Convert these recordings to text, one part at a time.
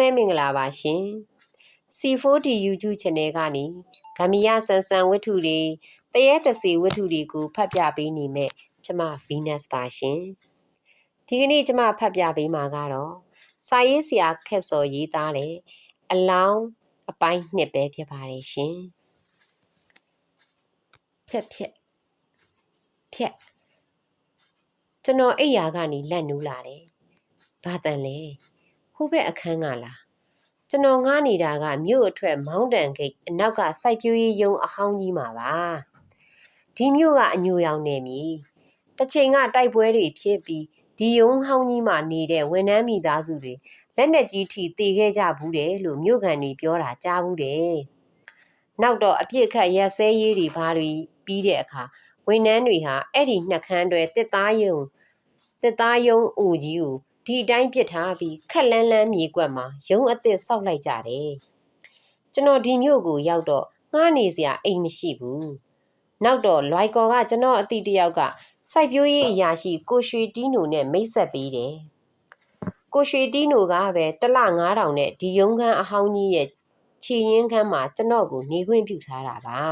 အားလုံးပဲမင်္ဂလာပါရှင် C4D YouTube Channel ကနေဂမ်ဘီယာဆန်ဆန်ဝတ္ထုတွေတရေတစီဝတ္ထုတွေကိုဖတ်ပြပေးနေမဲ့ကျမ Venus ပါရှင်ဒီကနေ့ကျမဖတ်ပြပေးမှာကတော့စာရေးဆရာခက်စော်ရေးသားတဲ့အလောင်းအပိုင်းနှစ်ပဲဖြစ်ပါတယ်ရှင်ဖြက်ဖြက်ဖြက်ကျွန်တော်အိယာကနေလက်နူးလာတယ်ဘာတန်လဲဟို ဘက်အခန်းကလားကျွန်တော်ငားနေတာကမြို့အထွက်မောင်းတန်ဂိတ်အနောက်ကစိုက်ပျိုးရေးယုံအဟောင်းကြီးမှာပါဒီမြို့ကအညိုရောင်နေမည်တစ်ချိန်ကတိုက်ပွဲတွေဖြစ်ပြီးဒီယုံဟောင်းကြီးမှာနေတဲ့ဝန်ထမ်းမိသားစုတွေလက်နက်ကြီးထိတေခဲ့ကြဘူးတယ်လို့မြို့ကန်တွေပြောတာကြားဘူးတယ်နောက်တော့အပြစ်ခတ်ရက်စဲရေးတွေဘာတွေပြီးတဲ့အခါဝန်ထမ်းတွေဟာအဲ့ဒီနှက်ခမ်းတွေတစ်သားယုံတစ်သားယုံအိုကြီးကို ဒီအတိုင်းပစ်ထားပြီးခက်လန်းလန်းမြေကွက်မှာရုံအစ်စ်စောက်လိုက်ကြတယ်ကျွန်တော်ဒီမြို့ကိုရောက်တော့ငှားနေစရာအိမ်မရှိဘူးနောက်တော့လွိုက်ကော်ကကျွန်တော်အတီတယောက်ကစိုက်ပျိုးရေးအရာရှိကိုရွှေတီးနိုနဲ့မိတ်ဆက်ပေးတယ်ကိုရွှေတီးနိုကပဲတစ်လ9000နဲ့ဒီရုံခန်းအဟောင်းကြီးရဲ့ခြေရင်းခန်းမှာကျွန်တော်ကိုနေခွင့်ပြုထားတာပါ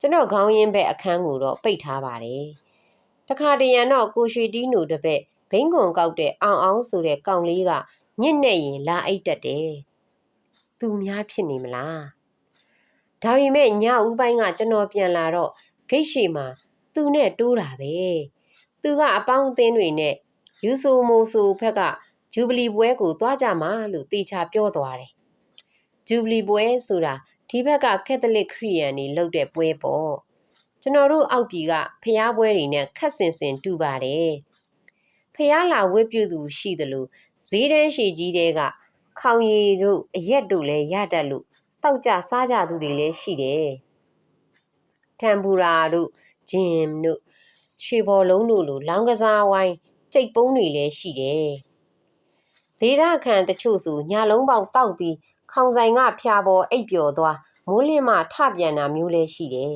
ကျွန်တော်ခေါင်းရင်းဘက်အခန်းကိုတော့ပိတ်ထားပါတယ်တခါတရံတော့ကိုရွှေတီးနိုတစ်ပက် ဘိန်းကွန်ကောက်တဲ့အောင်အောင်ဆိုတဲ့ကောင်လေးကညစ်နေရင်လာအိတ်တက်တယ်။သူများဖြစ်နေမလား။ဒါပေမဲ့ညဦးပိုင်းကကျွန်တော်ပြန်လာတော့ဂိတ်ရှိမှာသူနဲ့တိုးတာပဲ။သူကအပေါင်းအသင်းတွေနဲ့ယူဆူမိုဆူဖက်ကဂျူဘလီပွဲကိုသွားကြမှာလို့တေချာပြောသွားတယ်။ဂျူဘလီပွဲဆိုတာဒီဘက်ကကက်သလစ်ခရီးယန်တွေလုပ်တဲ့ပွဲပေါ့။ကျွန်တော်တို့အောက်ပြည်ကဖျားပွဲတွေနဲ့ခက်စင်စင်တူပါတယ်။ ဖះလာဝတ်ပြုသူရှိသလိုဈေးတန်းရှိကြီးတဲကခေါင်ရည်တို့အရက်တို့လည်းရတတ်လို့တောက်ကြစားကြသူတွေလည်းရှိတယ်။တမ်ဘူရာတို့ဂျင်တို့ရွှေဘော်လုံးတို့လိုလောင်းကစားဝိုင်းကြိတ်ပုံးတွေလည်းရှိတယ်။ဒေသခံတချို့ဆိုညာလုံးပေါက်တောက်ပြီးခေါင်ဆိုင်ကဖျာပေါ်အိပ်ပျော်သွားမိုးလင်းမှထပြန်တာမျိုးလည်းရှိတယ်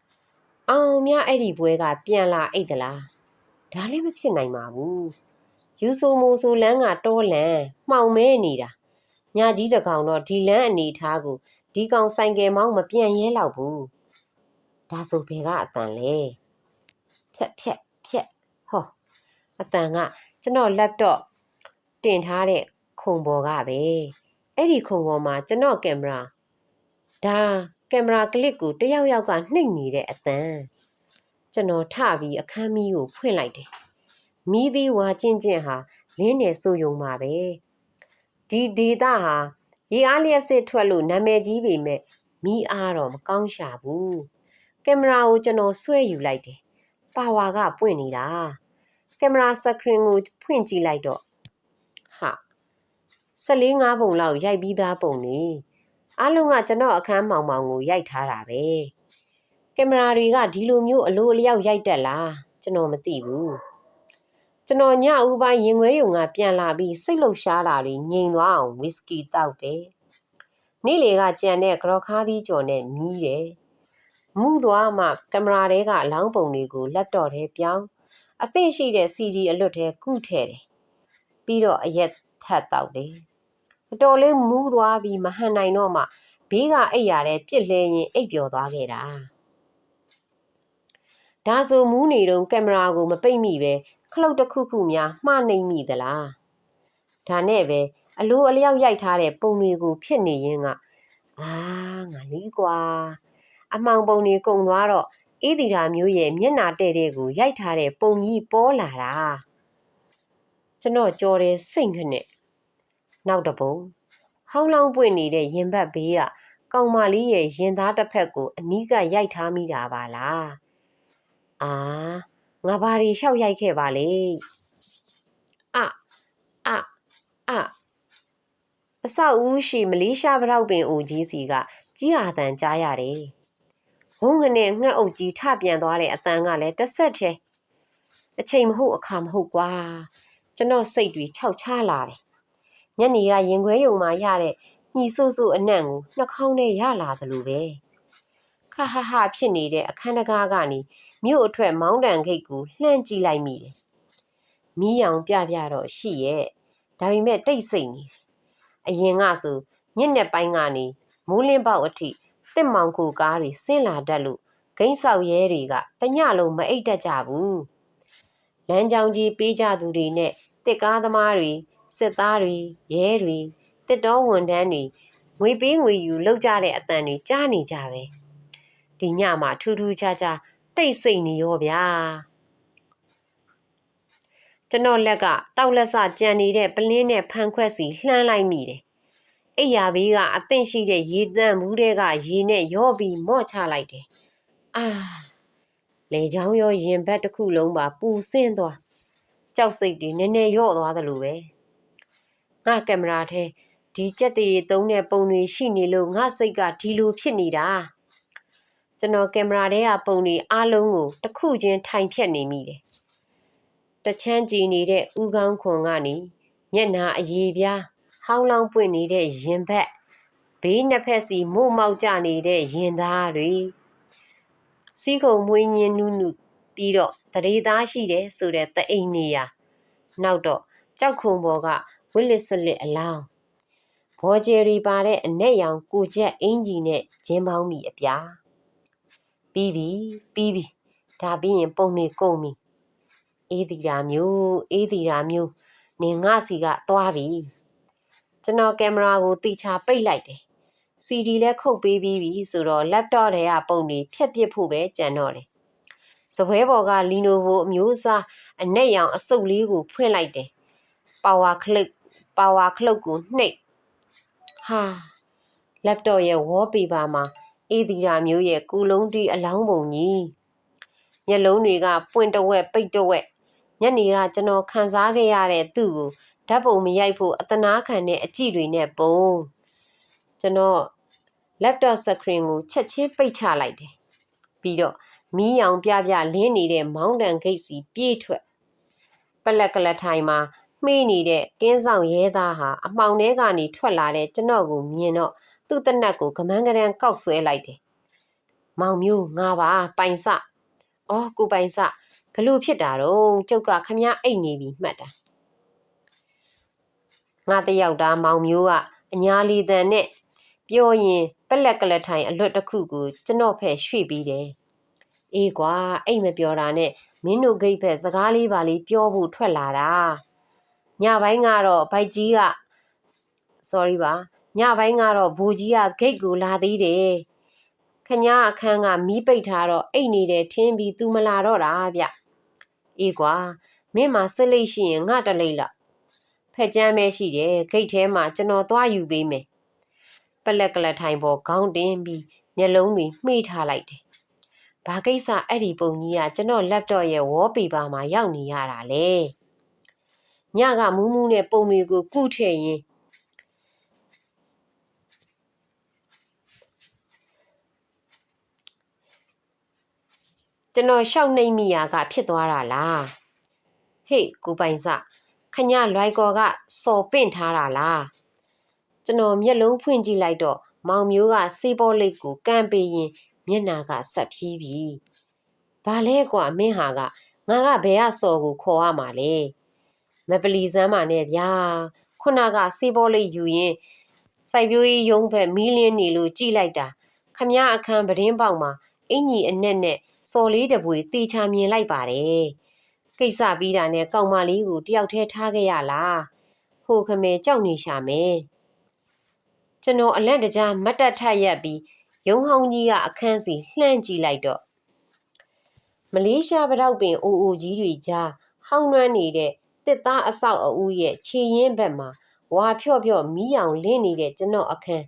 ။အောင်မြအဲ့ဒီဘွဲကပြန်လာအိတ်သလား။ ဒါလည်းမဖြစ်နိုင်ပါဘူးယူဆိုမိုဆိုလန်းကတောလန်မှောင်မဲနေတာညာကြီးတကောင်တော့ဒီလန်းအနေထားကိုဒီကောင်ဆိုင်ကယ်မောင်းမပြန်ရဲတော့ဘူးဒါဆိုဘယ်ကအတန်လဲဖြက်ဖြက်ဖြက်ဟောအတန်ကကျွန်တော် laptop တင်ထားတဲ့ခုံပေါ်ကပဲအဲ့ဒီခုံပေါ်မှာကျွန်တော်ကင်မရာဒါကင်မရာကလစ်ကိုတယောက်ယောက်ကနှိပ်နေတဲ့အတန် ကျွန်တော်ထပြီးအခန်းမီးကိုဖွင့်လိုက်တယ်။မီးသီးဝါကျင့်ကျင့်ဟာလင်းနေဆိုယုံမှာပဲ။ဒီဒေတာဟာရေအားလျက်စစ်ထွက်လို့နာမည်ကြီးပေမဲ့မီးအားတော့မကောင်းရှာဘူး။ကင်မရာကိုကျွန်တော်ဆွဲယူလိုက်တယ်။ပါဝါကပွင့်နေတာ။ကင်မရာစကရင်ကိုဖွင့်ကြည့်လိုက်တော့ဟာ14 5ပုံလောက်ရိုက်ပြီးသားပုံနေအားလုံးကကျွန်တော်အခန်းမောင်မောင်ကိုရိုက်ထားတာပဲ။ ကင်မရာတွေကဒီလိုမျိုးအလိုအလျောက်ရိုက်တက်လားကျွန်တော်မသိဘူးကျွန်တော်ညဦးပိုင်းရင်ခွဲယုံကပြန်လာပြီးစိတ်လှုပ်ရှားတာတွေငြိမ်သွားအောင်ဝီစကီတောက်တယ်နေ့လေကကြံတဲ့ဂရော့ခါးသီးကြော်နဲ့မြည်တယ်မူသွားမှကင်မရာထဲကအလောင်းပုံတွေကိုလက်တော့ထဲပြောင်းအသင့်ရှိတဲ့ CD အလွတ်ထဲကုထည့်တယ်ပြီးတော့အရက်ထပ်တောက်တယ်အတော်လေးမူးသွားပြီးမဟန်နိုင်တော့မှဘေးကအိပ်ရတဲ့ပြစ်လဲရင်အိပ်ပျော်သွားခဲ့တာ ဒါဆိုမူးနေတော့ကင်မရာကိုမပိတ်မိပဲခလုတ်တစ်ခုခုများမှားနိုင်မိသလားဒါနဲ့ပဲအလိုအလျောက်ရိုက်ထားတဲ့ပုံတွေကိုဖြစ်နေရင်ကအာငါလီးကွာအမှောင်ပုံတွေကုံသွားတော့အေးဒီရာမျိုးရဲ့မျက်နာတဲ့တဲ့ကိုရိုက်ထားတဲ့ပုံကြီးပေါ်လာတာကျွန်တော်ကြော်တယ်စိတ်ခနဲ့နောက်တပုံဟောင်းလောင်းပွင့်နေတဲ့ရင်ဘတ်ဘေးကကောင်မလေးရဲ့ရင်သားတစ်ဖက်ကိုအနီးကရိုက်ထားမိတာပါလား အာငါဘာတွေလျှောက်ရိုက်ခဲ့ပါလေအအအအဆောက်ဦးရှိမလေးရှားဗရောက်ပင်အိုကြီးစီကကြီးဟာတန်ကြားရတယ်။ဝုန်းကနေငှက်အုပ်ကြီးထပြန်သွားတဲ့အတန်ကလည်းတစ်ဆက်တည်းအချိန်မဟုတ်အခါမဟုတ်ကွာကျွန်တော်စိတ်တွေခြောက်ချလာတယ်။ညနေကရင်ခွဲယုံမှာရတဲ့ညီဆိုးဆိုးအနံ့ကိုနှာခေါင်းထဲရလာသလိုပဲ။ ခဟဟဖြစ်နေတဲ့အခန်းတကားကနေမြို့အထွက်မောင်းတန်ခိတ်ကိုလှမ်းကြည့်လိုက်မိတယ်။မီးရောင်ပြပြတော့ရှိရဲ့ဒါပေမဲ့တိတ်ဆိတ်နေတယ်အရင်ကဆိုညစ်နဲ့ပိုင်းကနေမိုးလင်းပေါက်အထိတစ်မောင်ကိုကားတွေဆင်းလာတတ်လို့ဂိမ်းဆောက်ရဲတွေကတညလုံးမအိပ်တတ်ကြဘူးလမ်းကြောင်းကြီးပေးကြသူတွေနဲ့တစ်ကားသမားတွေစစ်သားတွေရဲတွေတစ်တော်ဝန်ထမ်းတွေငွေပေးငွေယူလောက်ကြတဲ့အတန်တွေကြားနေကြပဲ ဒီညမှာထူးထူးခြားခြားတိတ်ဆိတ်နေရောဗျာကျွန်တော်လက်ကတောက်လက်စကြံနေတဲ့ပလင်းနဲ့ဖန်ခွက်စီလှမ်းလိုက်မိတယ်အိယာဘေးကအသင့်ရှိတဲ့ရေတန့်ဘူးတဲ့ကရေနဲ့ရော့ပြီးမော့ချလိုက်တယ်အာလေချောင်းရောရင်ဘက်တစ်ခုလုံးပါပူဆင်းသွားကြောက်စိတ်တွေနည်းနည်းရော့သွားသလိုပဲငါကင်မရာထဲဒီကြက်တရေသုံးတဲ့ပုံတွေရှိနေလို့ငါစိတ်ကဒီလိုဖြစ်နေတာ ကျွန်တော်ကင်မရာထဲကပုံတွေအားလုံးကိုတစ်ခုချင်းထိုင်ဖြတ်နေမိတယ်တချမ်းကြည်နေတဲ့ဥကောင်းခွန်ကနေမျက်နာအရေပြားဟောင်းလောင်းပွင့်နေတဲ့ရင်ဘက်ဘေးနှစ်ဖက်စီမို့မောက်ကြနေတဲ့ရင်သားတွေစီးခုံမွေးညင်းနုနုပြီးတော့တရေသားရှိတယ်ဆိုတဲ့တအိမ်နေရနောက်တော့ကြောက်ခုံပေါ်ကဝစ်လစ်ဆလစ်အလောင်းဘော်ဂျယ်ရီပါတဲ့အနက်ရောင်ကိုချက်အင်ဂျီနဲ့ဂျင်းပေါင်းမီအပြား ပြီးပြီပြီးပြီဒါပြီးရင်ပုံတွေကုန်ပြီအေးတီတာမျိုးအေးတီတာမျိုးနင်ငါစီကသွားပြီကျွန်တော်ကင်မရာကိုတီချာပိတ်လိုက်တယ် CD လည်းခုတ်ပေးပြီးပြီဆိုတော့ laptop ထဲကပုံတွေဖြတ်ပစ်ဖို့ပဲကြံတော့တယ်စပွဲပေါ်က Lenovo အမျိုးအစားအနက်ရောင်အစုပ်လေးကိုဖွင့်လိုက်တယ် power click power clock ကိုနှိပ်ဟာ laptop ရဲ့ wallpaper မှာ အေးဒီရာမျိုးရဲ့ကူလုံးတီးအလောင်းပုံကြီးမျက်လုံးတွေကပွင့်တဝက်ပိတ်တဝက်ညနေကကျွန်တော်ခန်းစားခဲ့ရတဲ့သူ့ကိုဓာတ်ပုံမရိုက်ဖို့အတနာခံတဲ့အကြည့်တွေနဲ့ပုံကျွန်တော် laptop screen ကိုချက်ချင်းပိတ်ချလိုက်တယ်ပြီးတော့မီးရောင်ပြပြလင်းနေတဲ့မောင်းတန်ဂိတ်စီပြေးထွက်ပလက်ကလထိုင်မှာမှေးနေတဲ့ကင်းဆောင်ရဲသားဟာအမှောင်ထဲကနေထွက်လာတဲ့ကျွန်တော်ကိုမြင်တော့ သူ့တနက်ကိုကမန်းကရန်ကောက်ဆွဲလိုက်တယ်မောင်မျိုးငါပါပိုင်စအော်ကိုပိုင်စဘလို့ဖြစ်တာတော့ကျုပ်ကခမည်းအိတ်နေပြီမှတ်တာငါတယောက်သားမောင်မျိုးကအညာလီတန်နဲ့ပြောရင်ပလက်ကလထိုင်အလွတ်တစ်ခုကိုကျွန်တော်ဖက်ရွှေ့ပြီးတယ်အေးကွာအိတ်မပြောတာနဲ့မင်းတို့ဂိတ်ဖက်စကားလေးပါလေးပြောဖို့ထွက်လာတာညပိုင်းကတော့ဘိုက်ကြီးက sorry ပါ ညပိုင်းကတော့ဘူကြီးကဂိတ်ကိုလာသေးတယ်ခညာအခန်းကမီးပိတ်ထားတော့အိတ်နေတယ်ထင်းပြီးသူမလာတော့တာဗျအေးကွာမင်းမစစ်လိတ်ရှိရင်ငါတလိတ်လောက်ဖက်ကြမ်းပဲရှိတယ်ဂိတ်ထဲမှာကျွန်တော်သွားယူပေးမယ်ပလက်ကလထိုင်ပေါ်ခေါင်းတင်းပြီးမျက်လုံးတွေမှိထားလိုက်တယ်ဘာကိစ္စအဲ့ဒီပုံကြီးကကျွန်တော် laptop ရဲ့ wallpaper မှာရောက်နေရတာလေညကမူးမူးနဲ့ပုံတွေကိုကုထည့်ရင် ကျွန်တော်ရှောက်နှိမ့်မိရာက ဖြစ်သွားတာလားဟေ့ကိုပိုင်စခညလွိုက်ကော်ကစော်ပင့်ထားတာလားကျွန်တော်မျက်လုံးဖွင့်ကြည့်လိုက်တော့မောင်မျိုးကစေးပေါ်လိတ်ကိုကန့်ပေးရင်မျက်နာကဆက်ဖြီးပြီဘာလဲကွာမင်းဟာကငါကဘယ်ကစော်ကိုခေါ်ရမှာလဲမပလီစမ်းပါနဲ့ဗျာခုနကစေးပေါ်လိတ်ယူရင်စိုက်ပျိုးရေးရုံးဘက်မီးလင်းနေလို့ကြည်လိုက်တာခမည်းအခန်းပဒင်းပေါက်မှာအင်ကြီးအနက်နဲ့ စော်လေးတပွေတေချာမြင်လိုက်ပါတယ်ကိစ္စပြီးတာနဲ့ကောင်မလေးကိုတယောက်တည်းထားခဲ့ရလားဟိုခမဲကြောက်နေရှာမယ်ကျွန်တော်အလန့်တကြားမတ်တက်ထက်ရက်ပြီးရုံဟောင်းကြီးကအခန်းစီလှမ်းကြည့်လိုက်တော့မလေးရှားပတောက်ပင်အိုအိုကြီးတွေကြားဟောင်းနှွမ်းနေတဲ့တစ်သားအဆောက်အဦရဲ့ခြေရင်းဘက်မှာဝါဖြော့ဖြော့မီးရောင်လင်းနေတဲ့ကျွန်တော်အခန်း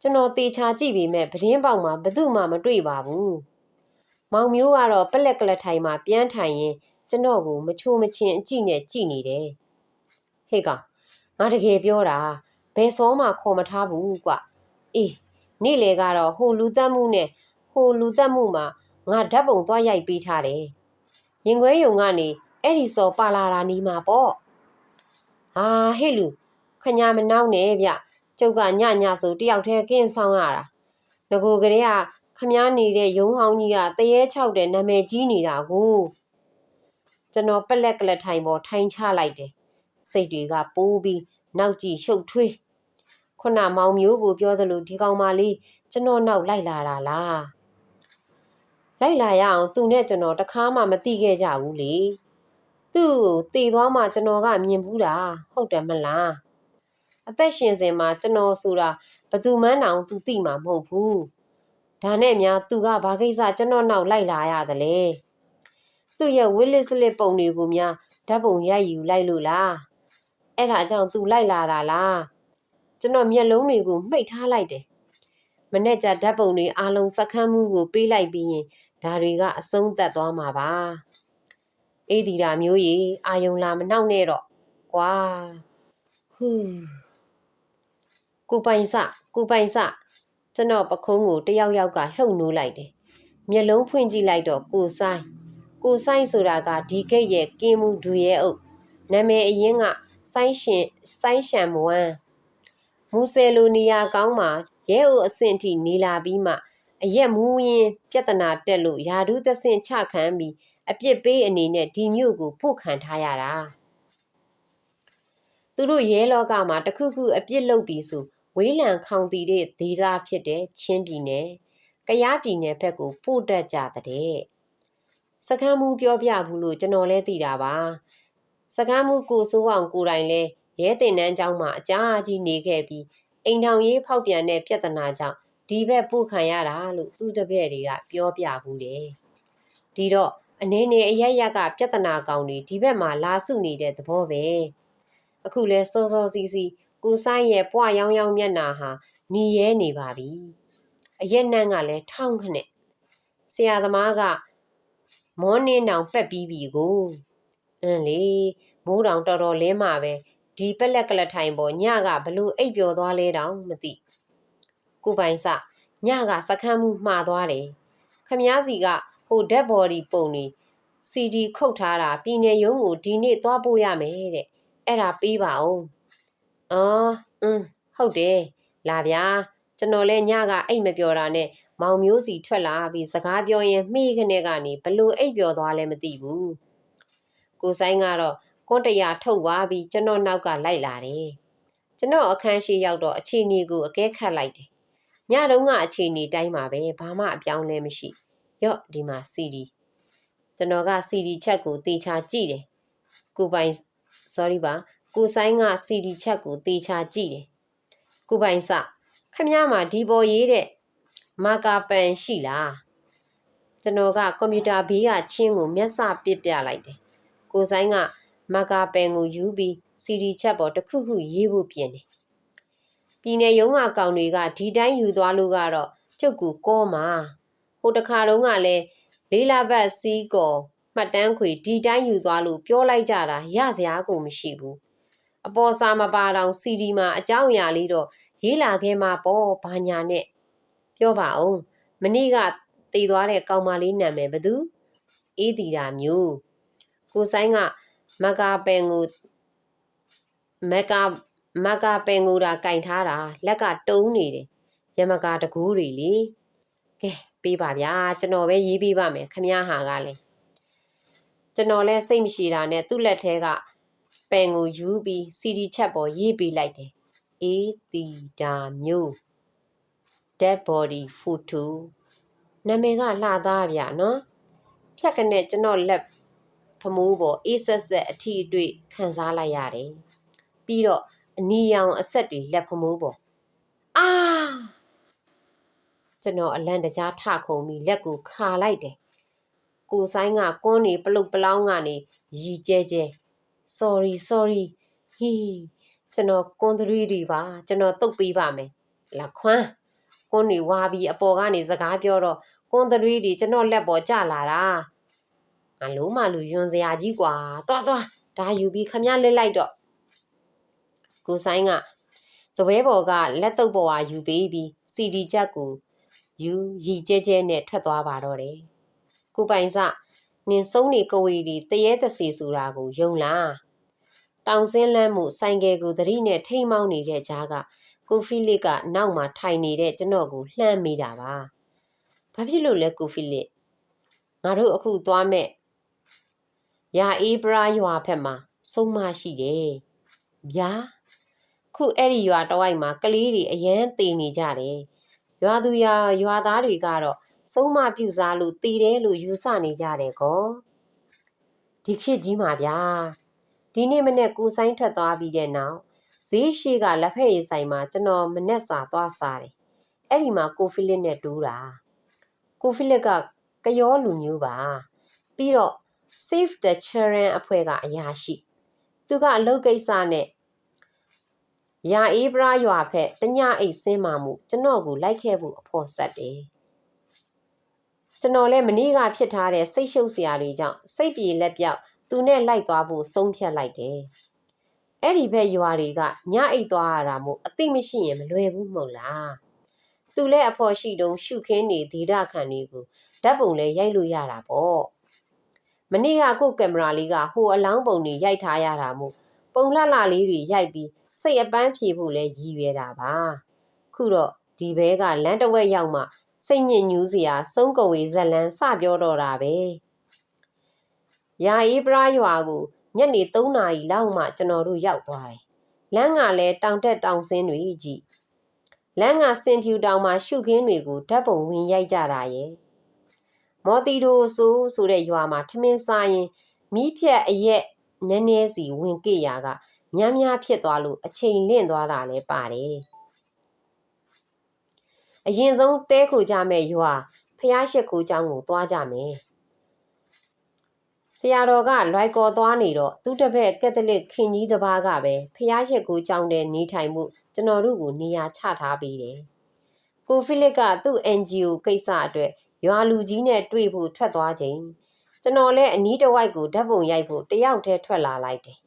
ကျွန်တော်တေချာကြည့်ပေမဲ့ပဒင်းပေါက်မှာဘယ်သူမှမတွေ့ပါဘူး မောင်မျိုးကတော့ပလက်ကလထိုင်မှာပြန်ထိုင်ရင်ကျွန်တော်ကိုမချိုမချင်အကြည့်နဲ့ကြည့်နေတယ်ဟေ့ကောင်ငါတကယ်ပြောတာဘယ်စောမှခေါ်မထားဘူးကွအေးနေ့လေကတော့ဟိုလူသက်မှုနဲ့ဟိုလူသက်မှုမှာငါဓာတ်ပုံသွားရိုက်ပေးထားတယ်ရင်ခွဲယုံကနေအဲ့ဒီစောပါလာတာနီးမှာပေါ့ဟာဟေ့လူခညာမနှောင်းနဲ့ဗျကျုပ်ကညညဆိုတယောက်တည်းကင်းဆောင်ရတာငကိုကလေးက ခမားနေတဲ့ရုံဟောင်းကြီးကတရေချောက်တဲ့နာမည်ကြီးနေတာကိုကျွန်တော်ပလက်ကလက်ထိုင်ပေါ်ထိုင်ချလိုက်တယ်စိတ်တွေကပိုးပြီးနောက်ကြည့်ရှုပ်ထွေးခုနမောင်မျိုးကိုပြောသလိုဒီကောင်မလေးကျွန်တော်နောက်လိုက်လာတာလားလိုက်လာရအောင်သူနဲ့ကျွန်တော်တခါမှမသိခဲ့ကြဘူးလေသူ့ကိုတည်သွားမှကျွန်တော်ကမြင်ဘူးတာဟုတ်တယ်မလားအသက်ရှင်စင်မှာကျွန်တော်ဆိုတာဘသူမှန်းတောင်သူသိမှာမဟုတ်ဘူး ဒါနဲ့များသူကဘာကိစ္စကျွန်တော်နောက်လိုက်လာရသလဲသူ့ရဲ့ဝစ်လစ်စလစ်ပုံတွေကိုများဓာတ်ပုံရိုက်ယူလိုက်လို့လားအဲ့ဒါကြောင့်သူလိုက်လာတာလားကျွန်တော်မျက်လုံးတွေကိုမှိတ်ထားလိုက်တယ်။မနေ့ကဓာတ်ပုံတွေအားလုံးစက္ကန့်မှုကိုပေးလိုက်ပြီးရင်ဒါတွေကအဆုံးသတ်သွားမှာပါ။အေးဒီတာမျိုးကြီးအာယုံလာမနှောက်နဲ့တော့။ကွာ။ဟူးကိုပိုင်စကိုပိုင်စ ကျွန်တော်ပခုံးကိုတယောက်ယောက်ကလှုပ်နိုးလိုက်တယ်။မျက်လုံးဖွင့်ကြည့်လိုက်တော့ကိုဆိုင်ကိုဆိုင်ဆိုတာကဒီကိတ်ရဲ့ကင်းမှုဒူရဲ့အုပ်နာမည်အရင်ကဆိုင်းရှင်ဆိုင်းရှံမဝမ်းမူဆယ်လိုနေရာကောင်းမှာရဲအိုအဆင့်ထိနေလာပြီးမှအရက်မူးရင်ပြဿနာတက်လို့ယာဒူးသဆင့်ချခံပြီးအပြစ်ပေးအနေနဲ့ဒီမြို့ကိုပို့ခံထားရတာသူတို့ရဲလောကမှာတခုခုအပြစ်လုပ်ပြီးဆို ဝေးလံခေါင်တီတဲ့ဒေသဖြစ်တဲ့ချင်းပြည်နယ်ကယားပြည်နယ်ဘက်ကိုပို့တတ်ကြတဲ့စကမ်းမှုပြောပြဘူးလို့ကျွန်တော်လည်းသိတာပါစကမ်းမှုကိုစိုးအောင်ကိုယ်တိုင်လဲရဲတင်နန်းကျောင်းမှာအကြာကြီးနေခဲ့ပြီးအိမ်ထောင်ရေးဖောက်ပြန်တဲ့ပြဿနာကြောင့်ဒီဘက်ပို့ခံရတာလို့သူ့တပည့်တွေကပြောပြဘူးတယ်ဒီတော့အနေနဲ့အရရက်ကပြဿနာကောင်တွေဒီဘက်မှာလာစုနေတဲ့သဘောပဲအခုလဲစောစောစီးစီး ကိုဆိုင်ရဲ့ပွားရောင်းရောင်းမျက်နာဟာညီရဲနေပါပြီအရက်နန်းကလည်းထောင်းခနဲ့ဆရာသမားကမောင်းနေတောင်ပက်ပြီးပြီကိုအင်းလေမိုးတောင်တော်တော်လင်းမှာပဲဒီပက်လက်ကလထိုင်ပေါ်ညကဘလို့အိပ်ပျော်သွားလဲတောင်မသိကိုပိုင်စညကစခန်းမှုမှားသွားတယ်ခမားစီကဟိုဓက်ဘော်ဒီပုံနေ CD ခုတ်ထားတာပြည်နယ်ရုံးကိုဒီနေ့သွားပို့ရမယ်တဲ့အဲ့ဒါပြီးပါ အောင်အော်อืมဟုတ်တယ်လာဗျာကျွန်တော်လဲညကအိတ်မပြောတာနဲ့မောင်မျိုးစီထွက်လာပြီးစကားပြောရင်မှီးခနဲ့ကနေဘလို့အိတ်ပြောသွားလဲမသိဘူးကိုဆိုင်ကတော့ကွန်တရာထုတ်သွားပြီးကျွန်တော်နောက်ကလိုက်လာတယ်ကျွန်တော်အခန်းရှိရောက်တော့အခြေအနေကိုအကဲခတ်လိုက်တယ်ညတုန်းကအခြေအနေတိုင်းမှာပဲဘာမှအပြောင်းလဲမရှိရော့ဒီမှာ CD ကျွန်တော်က CD ချက်ကိုတေချာကြည့်တယ်ကိုပိုင် sorry ပါ ကိုဆိုင်က CD ချက်ကိုတေချာကြည့်တယ်ကိုပိုင်စခမည်းမှာဒီပေါ်ရေးတဲ့မာကာပန်ရှိလားကျွန်တော်ကကွန်ပျူတာဘေးကချင်းကိုမျက်စပစ်ပြလိုက်တယ်ကိုဆိုင်ကမာကာပန်ကိုယူပြီး CD ချက်ပေါ်တစ်ခုခုရေးဖို့ပြင်တယ်ပြည်နယ်ရုံးကကောင်တွေကဒီတိုင်းယူသွားလို့ကတော့ကျုပ်ကူကောမှာဟိုတခါတုန်းကလည်းလေးလာဘတ်စီးကောမှတ်တမ်းခွေဒီတိုင်းယူသွားလို့ပြောလိုက်ကြတာရစရာကိုမရှိဘူး အပေါ်စာမပါတော့ CD မှာအကြောင်းအရာလေးတော့ရေးလာခဲ့မှာပေါ့ဘာညာနဲ့ပြောပါအောင်မနေ့ကတည်သွားတဲ့ကောင်မလေးနာမည်ဘသူအေးတီတာမျိုးကိုဆိုင်ကမကာပင်ကိုမကာမကာပင်ကိုတာကင်ထားတာလက်ကတုံးနေတယ်ရမကာတကူးတွေလေကဲပေးပါဗျာကျွန်တော်ပဲရေးပေးပါမယ်ခမည်းဟာကလည်းကျွန်တော်လည်းစိတ်မရှိတာနဲ့သူ့လက်ထဲက ပင်ကိုယူပြီး CD ချက်ပေါ်ရေးပေးလိုက်တယ်အေးတီတာမျိုး dead body photo နာမည်ကလှသားဗျနော်ဖြတ်ကနေကျွန်တော်လက်ဖမိုးပေါ်အေးဆက်ဆက်အထီအတွေ့ခံစားလိုက်ရတယ်ပြီးတော့အနီရောင်အဆက်တွေလက်ဖမိုးပေါ်အာကျွန်တော်အလန့်တကြားထခုံပြီးလက်ကိုခါလိုက်တယ်ကိုဆိုင်ကကွန်းနေပလုတ်ပလောင်းကနေရီကျဲကျဲ sorry sorry ဟီးကျွန်တော်ကွန်သရီတွေပါကျွန်တော်တုတ်ပေးပါမယ်လာခွန်းကွန်းနေဝါပြီးအပေါ်ကနေစကားပြောတော့ကွန်သရီတွေကျွန်တော်လက်ပေါ်ကျလာတာငါလုံးမလူယွန်စရာကြီးกว่าသွားသွားဒါယူပြီးခမရလက်လိုက်တော့ကိုဆိုင်ကစပွဲပေါ်ကလက်တုပ်ပေါ်ဟာယူပေးပြီး CD ချက်ကိုယူရီကျဲကျဲနဲ့ထွက်သွားပါတော့တယ်ကိုပိုင်စ နင်ဆုံးနေကဝေဒီတရေတစီဆိုတာကိုယုံလားတောင်စင်းလန်းမှုဆိုင်ကယ်ကိုသတိနဲ့ထိမ့်မောင်းနေတဲ့ကြားကကိုဖီလစ်ကနောက်မှာထိုင်နေတဲ့ကျွန်တော်ကိုလှမ်းမိတာပါဘာဖြစ်လို့လဲကိုဖီလစ်ငါတို့အခုသွားမဲ့ရာအေးပရာရွာဖက်မှာဆုံးမရှိတယ်ဗျာအခုအဲ့ဒီရွာတစ်ဝိုက်မှာကလေးတွေအရန်တည်နေကြတယ်ရွာသူရွာရွာသားတွေကတော့ ဆုံးမပြူစားလို့တည်တယ်လို့ယူဆနေကြတယ်ကောဒီခေတ်ကြီးမှာဗျာဒီနေ့မနေ့ကိုဆိုင်ထွက်သွားပြီးတဲ့နောက်ဈေးရှိကလက်ဖက်ရည်ဆိုင်မှာကျွန်တော်မနေ့စာသွားစားတယ်အဲ့ဒီမှာကိုဖိလစ်နဲ့တူးတာကိုဖိလစ်ကကယောလူမျိုးပါပြီးတော့ Save the Children အဖွဲ့ကအရာရှိသူကအလုပ်ကိစ္စနဲ့ရာအေးပရာရွာဖက်တညအိတ်ဆင်းမှမှုကျွန်တော်ကိုလိုက်ခဲ့ဖို့အဖို့ဆက်တယ် ကျွန်တော်လည်းမနေ့ကဖြစ်ထားတဲ့စိတ်ရှုပ်စရာတွေကြောင့်စိတ်ပြေလက်ပြောက်သူနဲ့လိုက်သွားဖို့ဆုံးဖြတ်လိုက်တယ်အဲ့ဒီဘက်ရွာတွေကညအိတ်သွားရတာမို့အသိမရှိရင်မလွယ်ဘူးမဟုတ်လားသူလည်းအဖို့ရှိတုံးရှုခင်းနေဒေတာခံတွေကိုဓာတ်ပုံလည်းရိုက်လို့ရတာပေါ့မနေ့ကကိုယ့်ကင်မရာလေးကဟိုအလောင်းပုံတွေရိုက်ထားရတာမို့ပုံလှလှလေးတွေရိုက်ပြီးစိတ်အပန်းဖြေဖို့လဲရည်ရွယ်တာပါခုတော့ဒီဘဲကလမ်းတစ်ဝက်ရောက်မှ စိတ်ညစ်ညူးစရာစုံးကဝေဇက်လန်းစပြောတော့တာပဲရာအေးပရာရွာကိုညနေ3နာရီလောက်မှကျွန်တော်တို့ရောက်သွားတယ်လမ်းကလည်းတောင်တက်တောင်ဆင်းတွေကြည့်လမ်းကစင်ဖြူတောင်မှာရှုခင်းတွေကိုဓာတ်ပုံဝင်ရိုက်ကြတာရဲ့မော်တီဒိုဆိုဆိုတဲ့ရွာမှာထမင်းစားရင်မီးဖြက်အရက်နည်းနည်းစီဝင်ကြရကများများဖြစ်သွားလို့အချိန်လင့်သွားတာလည်းပါတယ် အရင်ဆုံးတဲခိုကြမဲ့ရွာဖះရှိခိုးเจ้าကိုသွားကြမယ်ဆရာတော်ကလွိုက်ကော်သွားနေတော့သူတစ်ဖက်ကက်သလစ်ခင်ကြီးတစ်ပါးကပဲဖះရှိခိုးเจ้าတဲ့နေထိုင်မှုကျွန်တော်တို့ကိုနေရာချထားပေးတယ်ကိုဖိလစ်ကသူ့ NGO ကိစ္စအတွက်ရွာလူကြီးနဲ့တွေ့ဖို့ထွက်သွားချိန်ကျွန်တော်လည်းအနီးတစ်ဝိုက်ကိုဓာတ်ပုံရိုက်ဖို့တယောက်တည်းထွက်လာလိုက်တယ်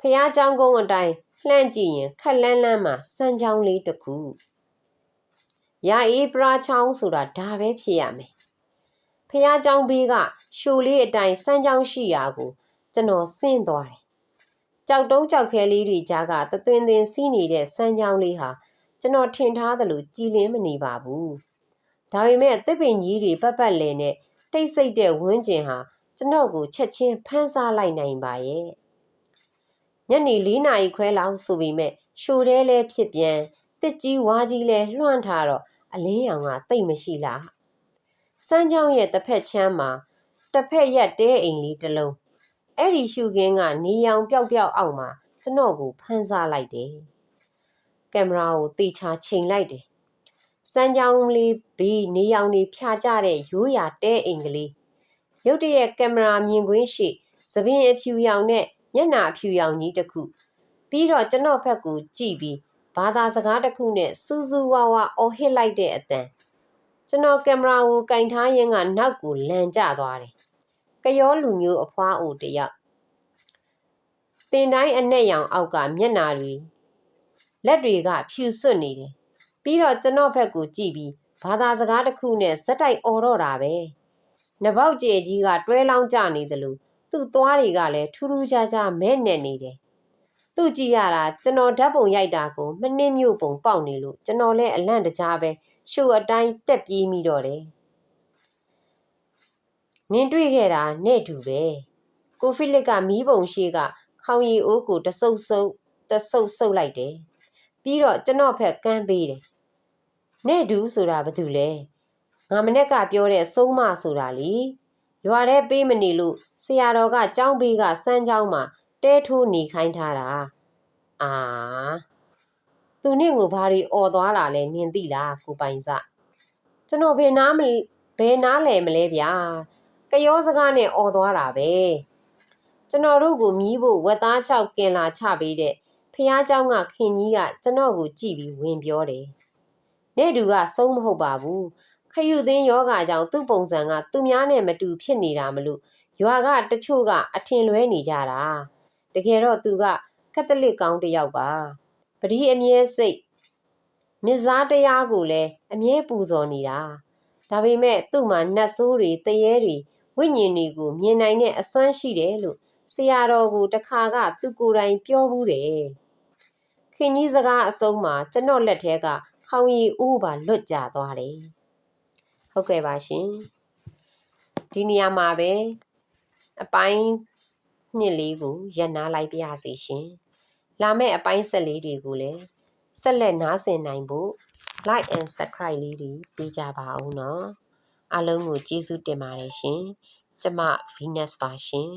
ဖះเจ้าကုန်းအတိုင်းလှမ်းကြည့်ရင်ခက်လန်းလန်းမှာစမ်းချောင်းလေးတစ်ခု ရာအေးပရာချောင်းဆိုတာဒါပဲဖြစ်ရမယ်ဖះเจ้าဘေးကရှိုလေးအတိုင်းစမ်းချောင်းရှိရာကိုကျွန်တော်ဆင်းသွားတယ်ကြောက်တုံးကြောက်ခဲလေးတွေကြားကတသွင်သွင်စီးနေတဲ့စမ်းချောင်းလေးဟာကျွန်တော်ထင်ထားသလိုကြည်လင်းမနေပါဘူးဒါပေမဲ့တစ်ပင်ကြီးတွေပတ်ပတ်လည်နဲ့တိတ်ဆိတ်တဲ့ဝန်းကျင်ဟာကျွန်တော်ကိုချက်ချင်းဖမ်းစားလိုက်နိုင်ပါရဲ့ညနေ၄နာရီခွဲလောက်ဆိုပေမဲ့ရှိုတဲလဲဖြစ်ပြန်တစ်ကြီးဝါကြီးလဲလွှမ်းထားတော့ အလင်းရောင်ကတိတ်မရှိလားစမ်းချောင်းရဲ့တစ်ဖက်ချမ်းမှာတစ်ဖက်ရက်တဲအိမ်လေးတစ်လုံးအဲ့ဒီရှုခင်းကနေရောင်ပျောက်ပျောက်အောက်မှာကျွန်တော်ကိုဖမ်းစားလိုက်တယ်ကင်မရာကိုတေချာချိန်လိုက်တယ်စမ်းချောင်းလေးဘေးနေရောင်တွေဖြာကျတဲ့ရိုးရာတဲအိမ်ကလေးရုတ်တရက်ကင်မရာမြင်ကွင်းရှိသပင်အဖြူရောင်နဲ့မျက်နှာအဖြူရောင်ကြီးတစ်ခုပြီးတော့ကျွန်တော်ဘက်ကိုကြည့်ပြီး ဘာသာစကားတစ်ခုနဲ့စူးစူးဝါဝါအော်ဟစ်လိုက်တဲ့အတန်ကျွန်တော်ကင်မရာကိုကင်ထားရင်းကနောက်ကိုလန်ကျသွားတယ်ကယောလူမျိုးအဖွားအိုတယောက်တင်တိုင်းအနဲ့ရောင်အောက်ကမျက်နာတွေလက်တွေကဖြူစွတ်နေတယ်ပြီးတော့ကျွန်တော်ဘက်ကိုကြည့်ပြီးဘာသာစကားတစ်ခုနဲ့ဇက်တိုက်អော်တော့တာပဲနဘောက်ကျဲကြီးကတွဲလောင်းကြနေသလိုသူ့သွားတွေကလည်းထူးထူးခြားခြားမဲနဲ့နေတယ် သူ့ကြည့်ရတာကျွန်တော်ဓာတ်ပုံရိုက်တာကိုမနှင်းမြို့ပုံပေါက်နေလို့ကျွန်တော်လည်းအလန့်တကြားပဲရှုပ်အတိုင်းတက်ပြေးမိတော့တယ်နင်းတွေ့ခဲ့တာနဲ့တူပဲကိုဖိလစ်ကမီးပုံရှိကခေါင်ရီအိုးကိုတဆုပ်ဆုပ်တဆုပ်ဆုပ်လိုက်တယ်ပြီးတော့ကျွန်တော်ဖက်ကမ်းပေးတယ်နဲ့တူဆိုတာဘာတူလဲငါမနေ့ကပြောတဲ့ဆုံးမဆိုတာလीရွာထဲပေးမနေလို့ဆရာတော်ကကြောင်းပေးကစမ်းကြောင်းမှာ တဲထိုးနေခိုင်းထားတာအာသူနဲ့ကိုဘာတွေអော်သွားတာလဲနင်သိလားကိုပိုင်စကျွန်တော်ဘယ်နားမဘယ်နားလဲမလဲဗျာကရောစကားနဲ့អော်သွားတာပဲကျွန်တော်တို့ကိုမြည်ဖို့ဝက်သားချောက်ကင်လာချပေးတဲ့ဖះเจ้าကခင်ကြီးကကျွန်တော်ကိုကြည့်ပြီးဝင်ပြောတယ်။နေတူကဆုံးမဟုတ်ပါဘူး။ခရုသင်းယောဂါကြောင့်သူ့ပုံစံကသူများနဲ့မတူဖြစ်နေတာမလို့ရွာကတချို့ကအထင်လွဲနေကြတာ။ တကယ်တော့သူကကက်သလစ်ကောင်းတစ်ယောက်ပါ။ပတိအမြဲစိတ်မြစ်စားတရားကိုလည်းအမြဲပူဇော်နေတာ။ဒါပေမဲ့သူ့မှာနတ်ဆိုးတွေတရေတွေဝိညာဉ်တွေကိုမြင်နိုင်တဲ့အစွမ်းရှိတယ်လို့ဆရာတော်ကတခါကသူကိုယ်တိုင်ပြောဘူးတယ်။ခင်ကြီးစကားအဆုံးမှာကျွန်တော်လက်ထဲကခေါင်းရည်အိုးပါလွတ်ကျသွားတယ်ဟုတ်ကဲ့ပါရှင်ဒီနေရာမှာပဲအပိုင်း နှစ်လေးကိုရပ်နားလိုက်ပါရစေရှင်လာမယ့်အပိုင်းဆက်လေးတွေကိုလည်းဆက်လက်နားဆင်နိုင်ဖို့ like and subscribe လေးတွေပေးကြပါဦးနော်အားလုံးကိုကျေးဇူးတင်ပါတယ်ရှင်ကျမ Venus ပါရှင်